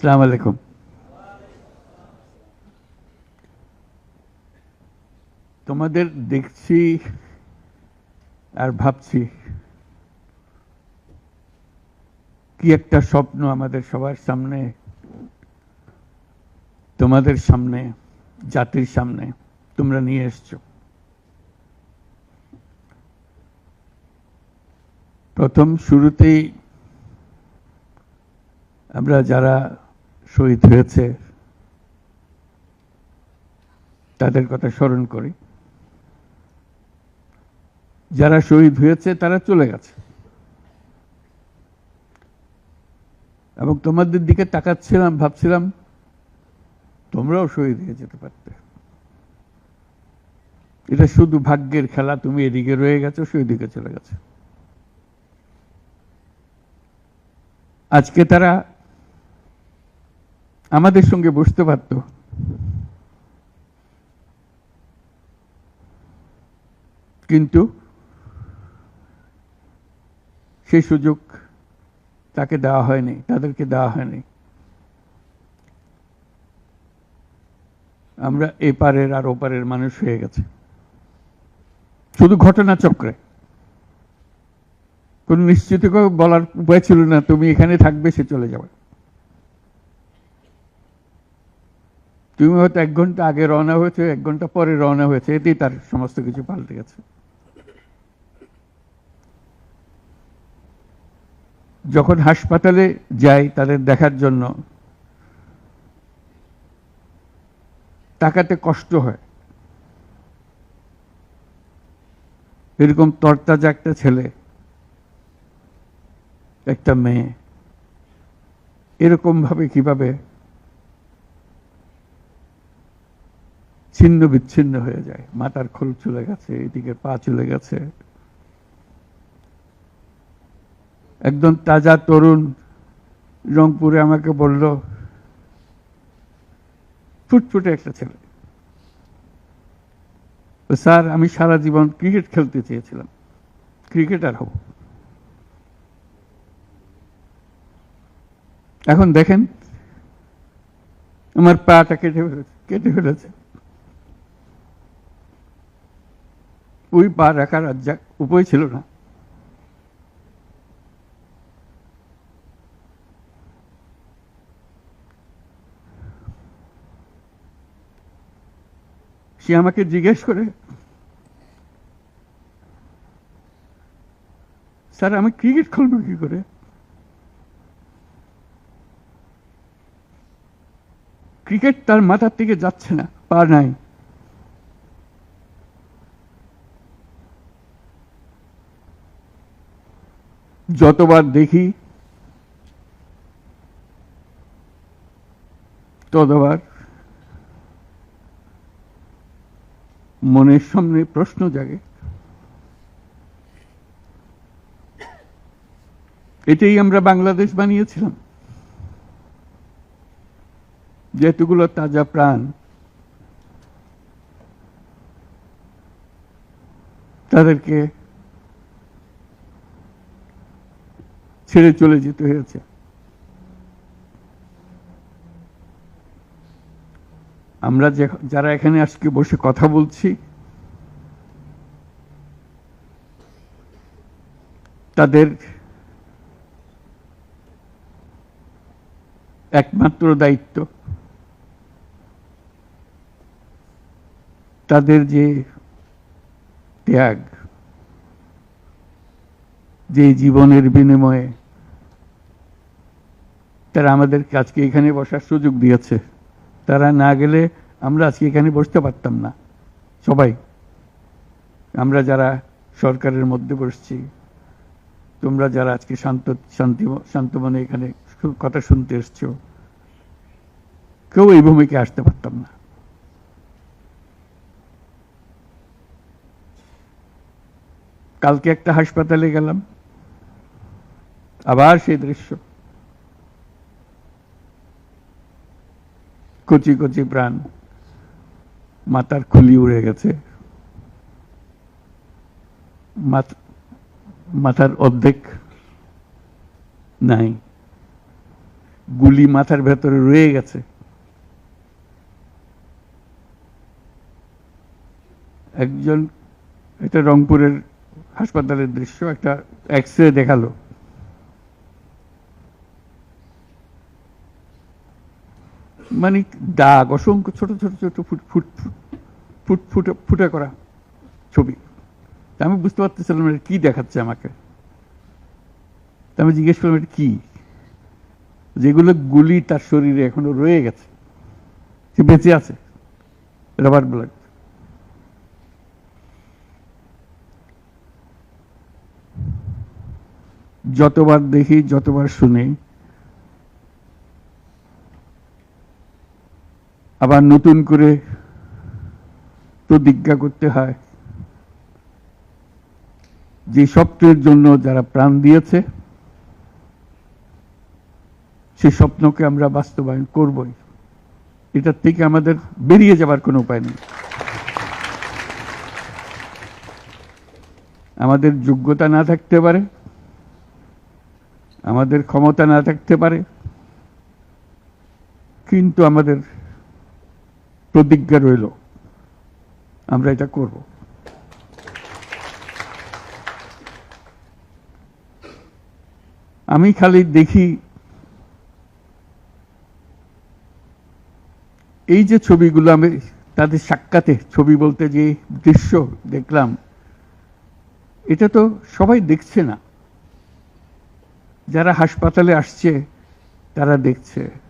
আসসালামু আলাইকুম। তোমাদের দেখছি আর ভাবছি কি একটা স্বপ্ন আমাদের সবার সামনে, তোমাদের সামনে, জাতির সামনে তোমরা নিয়ে এসছো। প্রথম শুরুতেই আমরা যারা শহীদ হয়েছে। তাদের কথা স্মরণ করি। যারা শহীদ হয়েছে, তারা চলে গেছে। এবং তোমাদের দিকে তাকাচ্ছিলাম, ভাবছিলাম, তোমরাও শহীদ হয়ে যেতে পারতে। এটা শুধু ভাগ্যের খেলা, তুমি এদিকে রয়ে গেছো, সেই দিকে চলে গেছে। আজকে তারা আমাদের সঙ্গে বসতে পারত। কিন্তু সেই সুযোগ তাকে দেওয়া হয়নি, তাদেরকে দেওয়া হয়নি। আমরা এপারের আর ওপারের মানুষ হয়ে গেছে। শুধু ঘটনা চক্রে কোন নিশ্চিত বলার উপায় ছিল না, তুমি এখানে থাকবে, সে চলে যাবে। তুমি হয়তো এক ঘণ্টা আগে রওনা হয়েছে, এক ঘণ্টা পরে রওনা হয়েছে, এতেই তার সমস্ত কিছু পাল্টে গেছে। যখন হাসপাতালে যাই তাদের দেখার জন্য, তাকাতে কষ্ট হয়। এরকম তরতাজা একটা ছেলে, একটা মেয়ে এরকম ভাবে কীভাবে ছিন্ন বিচ্ছিন্ন হয়ে যায়। মাথার খোল চলে গেছে, এদিকে পা চলে গেছে। একদম তাজা তরুণ রংপুরে আমাকে বলল, ফুটফুটে একটা ছেলে। স্যার, আমি সারা জীবন ক্রিকেট খেলতে চেয়েছিলাম। ক্রিকেটার হব। এখন দেখেন, আমার পাটা কেটে ফেলেছে কেটে ফেলেছে। ওই পা রাখার আর যা উপায় ছিল না। সে আমাকে জিজ্ঞেস করে, স্যার, আমি ক্রিকেট খেলব কি করে? ক্রিকেট তার মাথার থেকে যাচ্ছে না, পা নাই। যতবার দেখি, ততবার মনের সামনে প্রশ্ন জাগে। এটাই আমরা বাংলাদেশ বানিয়েছিলাম। যেহেতুগুলো তাজা প্রাণ, তাদেরকে ছেড়ে চলে যেতে হয়েছে। আমরা যারা এখানে আজকে বসে কথা বলছি, তাদের একমাত্র দায়িত্ব, তাদের যে ত্যাগ, যে জীবনের বিনিময়ে তারা আমাদেরকে আজকে এখানে বসার সুযোগ দিয়েছে। তারা না গেলে আমরা আজকে এখানে বসতে পারতাম না। সবাই, আমরা যারা সরকারের মধ্যে বসছি, তোমরা যারা আজকে শান্ত, শান্তি শান্তমনে এখানে কথা শুনতে এসছো, কেউ এই ভূমিকে আসতে পারতাম না। কালকে একটা হাসপাতালে গেলাম। আবার সেই দৃশ্য। কচি কচি প্রাণ। মাথার খুলি উড়ে গেছে। মাথার অর্ধেক নাই। গুলি মাথার ভেতরে রয়ে গেছে। একজন, এটা রংপুরের হাসপাতালের দৃশ্য, একটা এক্স রে দেখাল। মানে দাগ, অসংখ্য ছোট ছোট ছোট, ফুট ফুট ফুট ফুট, ফুটে করা ছবি। আমি বুঝতে পারতেছিলাম এটা কি দেখাচ্ছে আমাকে। আমি জিজ্ঞেস করলাম, এটা কি? যেগুলো গুলি তার শরীরে এখনও রয়ে গেছে সে বেঁচে আছে রবার ব্লাড যতবার দেখি, যতবার শুনি আবার নতুন করে প্রতিজ্ঞা করতে হয়। যে স্বপ্নের জন্য যারা প্রাণ দিয়েছে, সে স্বপ্নকে আমরা বাস্তবায়ন করবই। এটার থেকে আমাদের বেরিয়ে যাবার কোনো উপায় নেই। আমাদের যোগ্যতা না থাকতে পারে, আমাদের ক্ষমতা না থাকতে পারে, কিন্তু আমাদের প্রতিজ্ঞা রইল। আমরা এটা করব। আমি খালি দেখি এই যে ছবিগুলো, আমি তাদের সাক্ষাতে ছবি বলতে যে দৃশ্য দেখলাম, এটা তো সবাই দেখছে না। যারা হাসপাতালে আসছে, তারা দেখছে।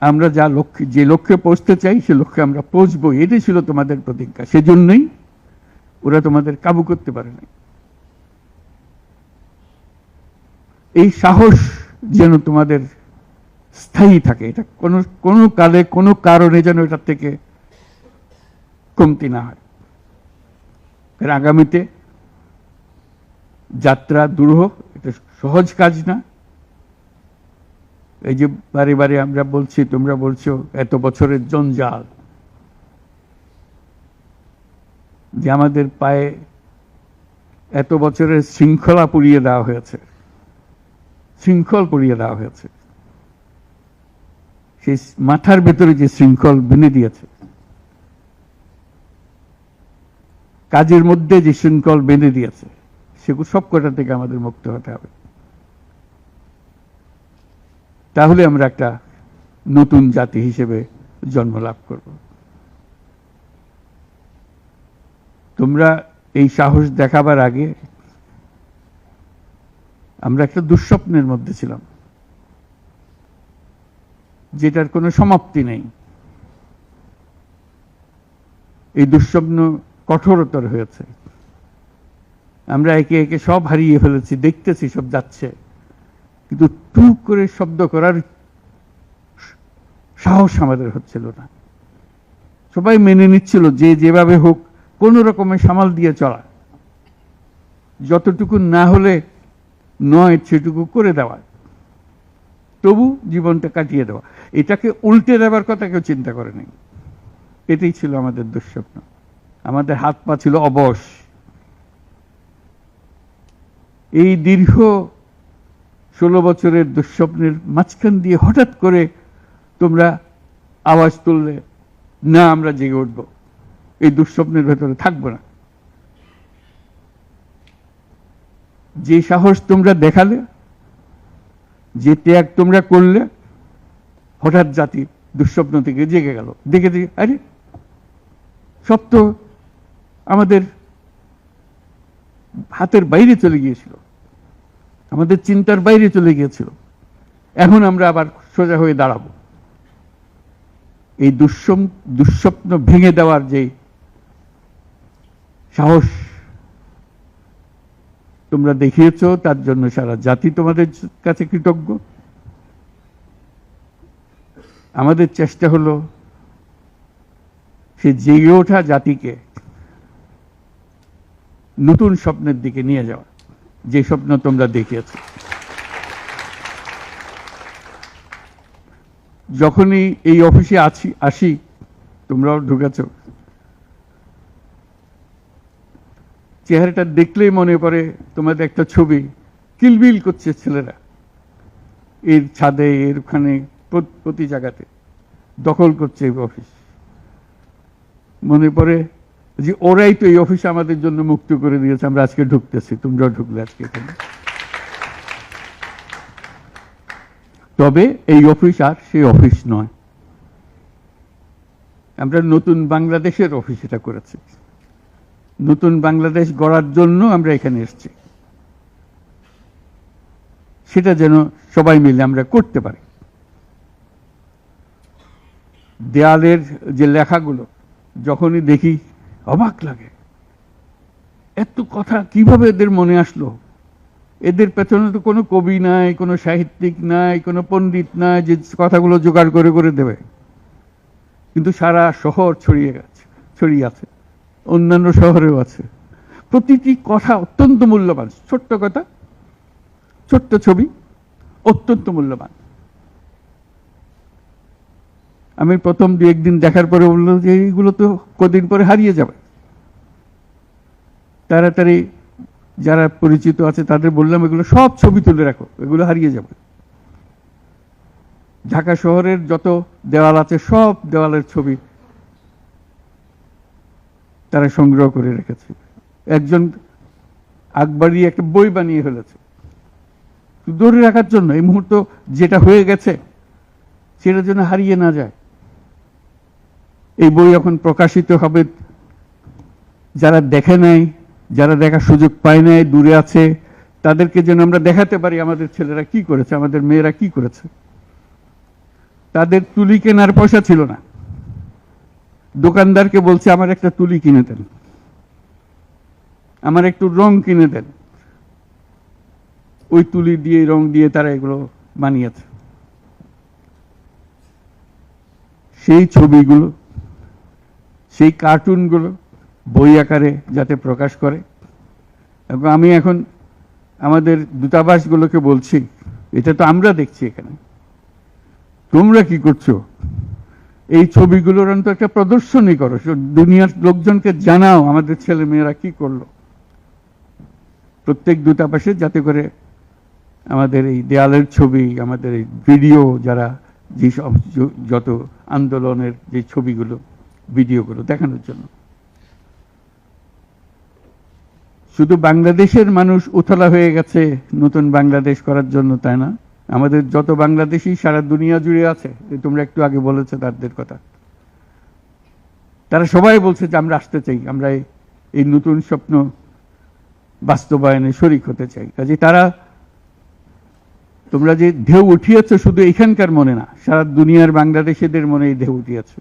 আমরা যা লক্ষ্যে যে লক্ষ্যে পৌঁছতে চাই, সে লক্ষ্যে আমরা পৌঁছবো। এটাই ছিল তোমাদের প্রতিজ্ঞা। সেজন্যই ওরা তোমাদের কাবু করতে পারে না এই সাহস যেন তোমাদের স্থায়ী থাকে, এটা কোনো কোনো কালে, কোনো কারণে যেন এটার থেকে কমতি না হয়। আগামীতে যাত্রা দুরূহ এটা সহজ কাজ না। এই যে বারে বারে আমরা বলছি, তোমরা বলছো এত বছরের জঞ্জাল। যে আমাদের পায়ে এত বছরের শৃঙ্খলা পুড়িয়ে দেওয়া হয়েছে। শৃঙ্খল পুড়িয়ে দেওয়া হয়েছে। সেই মাথার ভেতরে যে শৃঙ্খল বেঁধে দিয়েছে। কাজের মধ্যে যে শৃঙ্খল বেঁধে দিয়েছে, সেগুলো সব কটা থেকে আমাদের মুক্ত হতে হবে। তাহলে আমরা একটা নতুন জাতি হিসেবে জন্ম লাভ করব। তোমরা এই সাহস দেখাবার আগে আমরা একটা দুঃস্বপ্নের মধ্যে ছিলাম, যেটার কোনো সমাপ্তি নেই। এই দুঃস্বপ্ন কঠোরতর হয়েছে। আমরা একে একে সব হারিয়ে ফেলেছি, দেখতেছি, সব যাচ্ছে। কিন্তু টুক করে শব্দ করার সাহস আমাদের হচ্ছিল না। সবাই মেনে নিচ্ছিল যে যেভাবে হোক কোন রকমের সামাল দিয়ে চলা। যতটুকু না হলে নয়, সেটুকু করে দেওয়া। তবু জীবনটা কাটিয়ে দেওয়া। এটাকে উল্টে দেওয়ার কথা কেউ চিন্তা করে নেই। এটাই ছিল আমাদের দুঃস্বপ্ন। আমাদের হাত পা ছিল অবশ। এই দীর্ঘ ষোলো বছরের দুঃস্বপ্নের মাঝখান দিয়ে হঠাৎ করে তোমরা আওয়াজ তুললে, না, আমরা জেগে উঠব। এই দুঃস্বপ্নের ভেতরে থাকব না। যে সাহস তোমরা দেখালে, যে ত্যাগ তোমরা করলে, হঠাৎ জাতি দুঃস্বপ্ন থেকে জেগে গেল। দেখে দেখে, আরে, সব তো আমাদের হাতের বাইরে চলে গিয়েছিল। আমাদের চিন্তার বাইরে চলে গিয়েছিল। এখন আমরা আবার সোজা হয়ে দাঁড়াবো। এই দুঃস্বম দুঃস্বপ্ন ভেঙে দেওয়ার যে সাহস তোমরা দেখিয়েছ, তার জন্য সারা জাতি তোমাদের কাছে কৃতজ্ঞ। আমাদের চেষ্টা হলো সে জেগে ওঠা জাতিকে নতুন স্বপ্নের দিকে নিয়ে যাওয়া যে স্বপ্ন তোমরা দেখিয়েছ। যখনই এই অফিসে আছি, আসি, তোমরাও ঢুকেছ। চেহারাটা দেখলেই মনে পড়ে তোমাদের একটা ছবি কিলবিল করছে ছেলেরা। এর ছাদে, এর ওখানে, প্রতি জায়গাতে দখল করছে অফিস। মনে পড়ে যে ওরাই তো এই অফিস আমাদের জন্য মুক্ত করে দিয়েছে, আমরা আজকে ঢুকতেছি। তোমরাও ঢুকলে আজকে তবে এই অফিস আর সেই অফিস নয়। আমরা নতুন বাংলাদেশের অফিস এটা করেছি। নতুন বাংলাদেশ গড়ার জন্য আমরা এখানে এসেছি। সেটা যেন সবাই মিলে আমরা করতে পারি। দেয়ালের যে লেখাগুলো, যখনই দেখি অবাক লাগে। এত কথা কীভাবে এদের মনে আসলো? এদের পেছনে তো কোনো কবি নাই, কোনো সাহিত্যিক নাই, কোনো পণ্ডিত নাই যে কথাগুলো জোগাড় করে করে দেবে। কিন্তু সারা শহর ছড়িয়ে গেছে, ছড়িয়ে আছে। অন্যান্য শহরেও আছে। প্রতিটি কথা অত্যন্ত মূল্যবান। ছোট্ট কথা, ছোট্ট ছবি, অত্যন্ত মূল্যবান। আমি প্রথম দু একদিন দেখার পরে বলল যে এইগুলো তো কদিন পরে হারিয়ে যাবে। তাড়াতাড়ি যারা পরিচিত আছে তাদের বললাম, এগুলো সব ছবি তুলে রাখো, এগুলো হারিয়ে যাবে। ঢাকা শহরের যত দেওয়াল আছে সব দেওয়ালের ছবি তারা সংগ্রহ করে রেখেছে। একজন আকবরী একটা বই বানিয়ে ফেলেছে। ধরে রাখার জন্য এই মুহূর্ত যেটা হয়ে গেছে, সেটার জন্য হারিয়ে না যায়। এই বই এখন প্রকাশিত হবে যারা দেখে নাই, যারা দেখার সুযোগ পায় নাই, দূরে আছে, তাদেরকে যেন আমরা দেখাতে পারি আমাদের ছেলেরা কি করেছে, আমাদের মেয়েরা কি করেছে। তাদের তুলি কেনার পয়সা ছিল না। দোকানদারকে বলছে, আমার একটা তুলি কিনে দেন। আমার একটু রং কিনে দেন। ওই তুলি দিয়ে, রং দিয়ে তারা এগুলো বানিয়েছে। সেই ছবিগুলো সেই কার্টুনগুলো বই আকারে যাতে প্রকাশ করে। এবং আমি এখন আমাদের দূতাবাসগুলোকে বলছি, এটা তো আমরা দেখছি এখানে। তোমরা কি করছ? এই ছবিগুলোর অন্ত একটা প্রদর্শনী করো। দুনিয়ার লোকজনকে জানাও, আমাদের ছেলে মেয়েরা কি করল। প্রত্যেক দূতাবাসে যাতে করে আমাদের এই দেয়ালের ছবি, আমাদের এই ভিডিও, যারা য- যত আন্দোলনের যে ছবিগুলো ভিডিওগুলো দেখানোর জন্য। শুধু বাংলাদেশের মানুষ উতলা হয়ে গেছে নতুন বাংলাদেশ করার জন্য, তাই না? আমাদের যত বাংলাদেশি সারা দুনিয়া জুড়ে আছে তোমরা একটু আগে বলেছ তাদের কথা। তারা সবাই বলছে যে আমরা আসতে চাই, আমরা এই নতুন স্বপ্ন বাস্তবায়নে শরিক হতে চাই। কাজে তারা, তোমরা যে ঢেউ উঠিয়েছ শুধু এখানকার মনে না, সারা দুনিয়ার বাংলাদেশিদের মনে এই ঢেউ উঠিয়েছে।